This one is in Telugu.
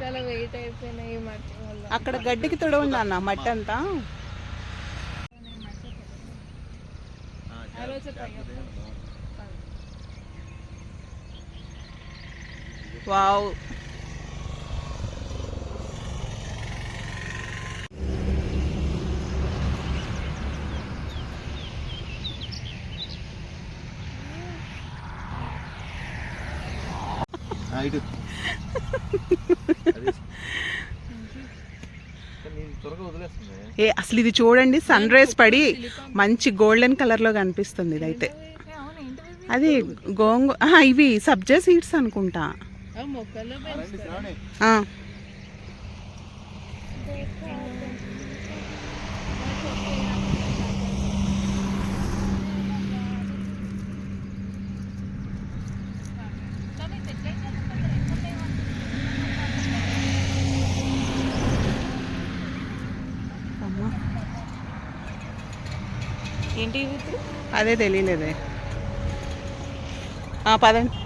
చాలా వెయిట్ అయిపోయినాయి మట్టి వల్ల. అక్కడ గడ్డికి తొడవండి అన్న? మట్టి అంతా? ఆ రోజు వావ్. ఇటు. ఏ అసలు ఇది చూడండి సన్ రైజ్ పడి మంచి గోల్డెన్ కలర్లో కనిపిస్తుంది అవును ఏంటిది అది గోంగు ఇవి సబ్జా సీడ్స్ అనుకుంటా. ఏంటి అదే తెలియలేదే. ఆ, పదండి.